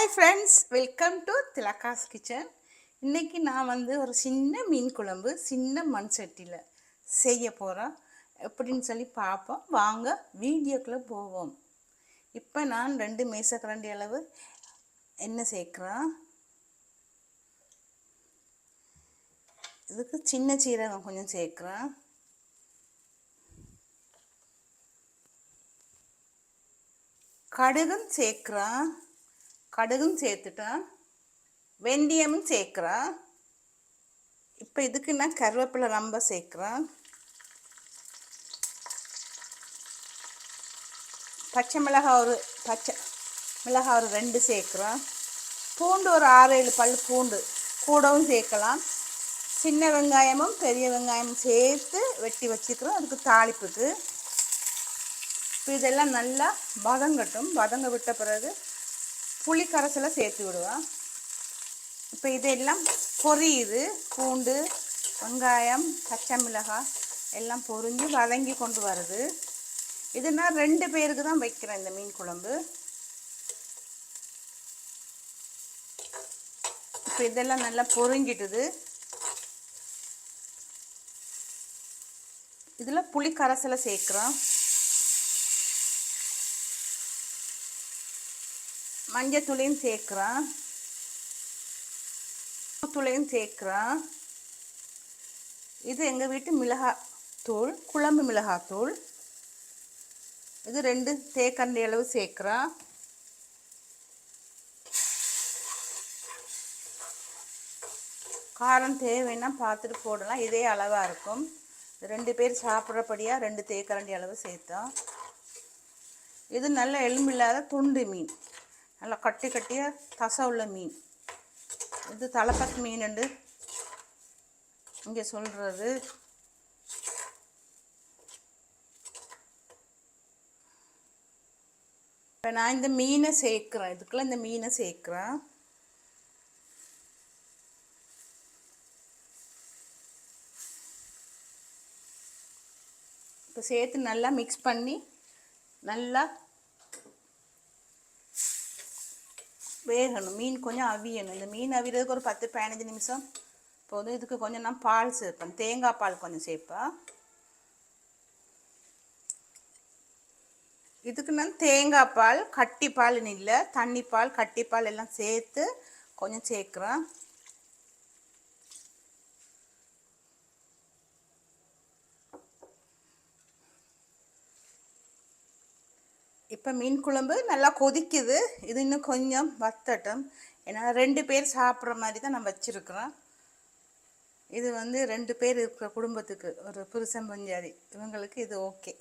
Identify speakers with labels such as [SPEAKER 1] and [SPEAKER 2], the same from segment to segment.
[SPEAKER 1] Hi friends welcome to Thilaka's kitchen இன்னைக்கு நான் வந்து ஒரு சின்ன மீன் குழம்பு சின்ன மண் சட்டியில் செய்ய போகிறோம் எப்படின்னு சொல்லி பார்ப்போம். வாங்க வீடியோக்குள்ளே போவோம். இப்போ நான் ரெண்டு மேசக்கரண்டி அளவு எண்ணெய் சேர்க்குறேன். இதுக்கு சின்ன சீரகம் கொஞ்சம் சேர்க்குறேன். கடுகும் சேர்க்குறேன். கடுகும் சேர்த்துட்டேன் வெந்தயமும் சேர்க்குறேன் இப்போ இதுக்கு நான் கருவேப்பிலை ரொம்ப சேர்க்குறேன். பச்சை மிளகாய் ஒரு பச்சை மிளகாய் ஒரு ரெண்டு சேர்க்குறேன். பூண்டு ஒரு ஆறு ஏழு பல் பூண்டு கூடவும் சேர்க்கலாம். சின்ன வெங்காயமும் பெரிய வெங்காயமும் சேர்த்து வெட்டி வச்சுக்கிறோம். அதுக்கு தாளிப்புக்கு. இப்போ இதெல்லாம் நல்லா வதங்கட்டும். வதங்க விட்ட பிறகு புளி கரைசலை சேர்த்து விடுவேன் இப்போ இதெல்லாம் பொரியுது. பூண்டு வெங்காயம் பச்சை மிளகாய் எல்லாம் பொரிஞ்சு வதங்கி கொண்டு வருது. இது நான் ரெண்டு பேருக்கு தான் வைக்கிறேன் இந்த மீன் குழம்பு. இப்போ இதெல்லாம் நல்லா பொரிஞ்சிட்டுது. இதில் புளி கரைசலை சேர்க்குறோம். மஞ்சத்தூளையும் சேர்க்குறேன். தூளையும் சேர்க்குறேன். இது எங்கள் வீட்டு மிளகாய் தூள் குழம்பு மிளகாத்தூள். இது ரெண்டு தேக்கரண்டி அளவு சேர்க்குறேன். காரம் தேவைன்னா பார்த்துட்டு போடலாம். இதே அளவாக இருக்கும். ரெண்டு பேர் சாப்பிட்றபடியாக ரெண்டு தேக்கரண்டி அளவு சேர்த்தோம். இது நல்ல எலும்பில்லாத துண்டு மீன். நல்லா கட்டி கட்டியாக தசை உள்ள மீன். இது தலைப்பத்து மீன் இங்கே சொல்கிறது இப்போ நான் இந்த மீனை சேர்க்குறேன். இதுக்குள்ளே இந்த மீனை சேர்க்குறேன். இப்போ சேர்த்து நல்லா மிக்ஸ் பண்ணி நல்லா வேகணும். மீன் கொஞ்சம் அவியணும். இந்த மீன் அவிறதுக்கு ஒரு பத்து பதினஞ்சு நிமிஷம் போதும். இதுக்கு கொஞ்சம் நான் பால் சேர்ப்பேன். தேங்காய் பால் கொஞ்சம் சேர்ப்பேன். இதுக்கு நான் தேங்காய் பால் கட்டி பால்னு இல்லை. தண்ணி பால் கட்டி பால் எல்லாம் சேர்த்து கொஞ்சம் சேர்க்குறேன். இப்போ மீன் குழம்பு நல்லா கொதிக்குது. இது இன்னும் கொஞ்சம் வத்தட்டும். ஏன்னா ரெண்டு பேர் சாப்பிட்ற மாதிரி தான் நான் வச்சுருக்குறோம். இது வந்து ரெண்டு பேர் இருக்கிற குடும்பத்துக்கு ஒரு புருஷன் பஞ்சாதி இவங்களுக்கு இது ஓகே.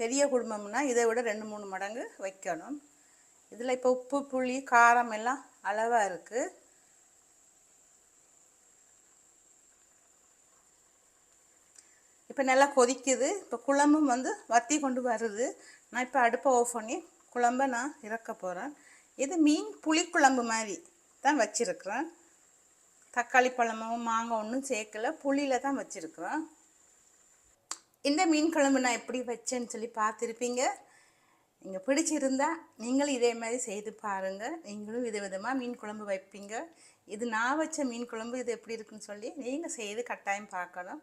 [SPEAKER 1] பெரிய குடும்பம்னா இதை விட ரெண்டு மூணு மடங்கு வைக்கணும். இதில் இப்போ உப்பு புளி காரம் எல்லாம் அளவாக இருக்குது இப்போ நல்லா கொதிக்குது. இப்போ குழம்பும் வந்து வத்தி கொண்டு வருது. நான் இப்போ அடுப்பை ஆஃப் பண்ணி குழம்ப நான் இறக்க போகிறேன் இது மீன் புளிக்குழம்பு மாதிரி தான் வச்சுருக்குறேன். தக்காளி பழமும் மாங்காய் ஒன்றும் சேர்க்கல. புளியில் தான் வச்சுருக்குறேன். இந்த மீன் குழம்பு நான் எப்படி வச்சேன்னு சொல்லி பார்த்துருப்பீங்க. நீங்கள் பிடிச்சிருந்தா நீங்களும் இதே மாதிரி செய்து பாருங்கள் நீங்களும் வித விதமாக மீன் குழம்பு வைப்பீங்க. இது நான் வச்ச மீன் குழம்பு இது எப்படி இருக்குன்னு சொல்லி நீங்கள் செய்து கட்டாயம் பார்க்கணும்.